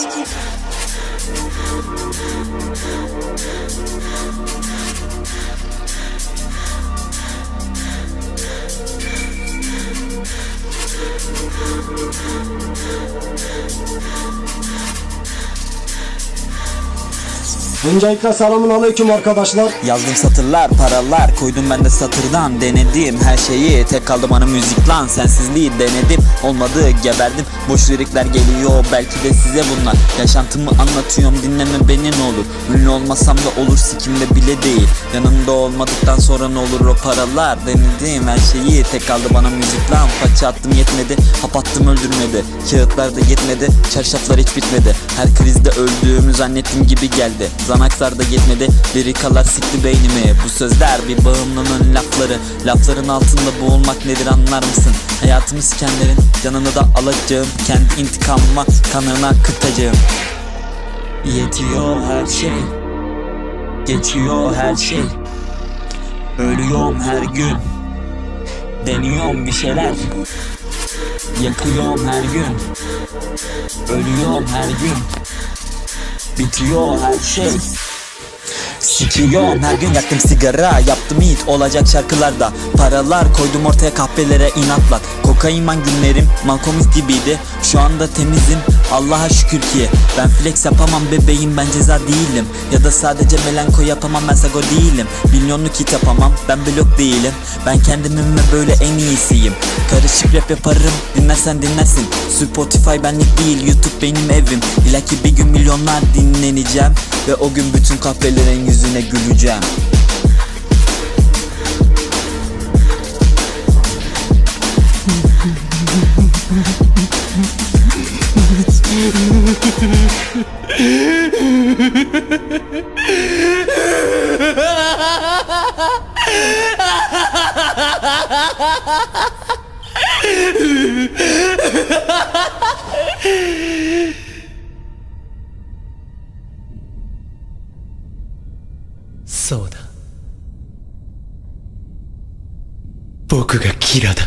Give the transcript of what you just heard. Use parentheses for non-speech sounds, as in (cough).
Thank you. Öncelikle selamun aleyküm arkadaşlar. Yazdım satırlar paralar koydum ben de satırdan Denedim her şeyi. Tek kaldı bana müzik lan Sensizliği denedim. Olmadı geberdim Boş lirikler geliyor belki de size bunlar. Yaşantımı anlatıyorum dinleme beni ne olur. Ünlü olmasam da olur sikimde bile değil. Yanımda olmadıktan sonra ne olur o paralar? Denedim her şeyi tek kaldı bana müzik lan. Paça attım yetmedi hap attım öldürmedi. Kağıtlar da yetmedi çarşaflar hiç bitmedi. Her krizde öldüğümü zannettim gibi geldi Zanaksar da yetmedi. Lirikalar sikti beynimi. Bu sözler bir bağımlının lafları. Lafların altında boğulmak nedir anlar mısın? Hayatımı sikenlerin canını da alacağım. Kendi intikamıma kanına kıtacağım. Yetiyor her şey. Geçiyor her şey. Ölüyorum her gün. Deniyorum bir şeyler. Yakıyorum her gün. Ölüyorum her gün Bitiyor her şey Sikiyorum her gün yaktım sigara. Yaptım hit olacak şarkılarda. Paralar koydum ortaya kahvelere inatla. Kokainman günlerim Malcolm gibiydi. Şu anda temizim Allah'a şükür ki. Ben flex yapamam bebeğim ben ceza değilim. Ya da sadece melanko yapamam ben sago değilim. Milyonluk hit yapamam ben blok değilim. Ben kendimim ve böyle en iyisiyim. Karışık rap yaparım dinlersen dinlersin. Spotify benlik değil YouTube benim evim. İlla bir gün milyonlar dinleneceğim Ve o gün bütün kahvelerin yüzüne güleceğim (laughs) “そうだ。僕がキラだ。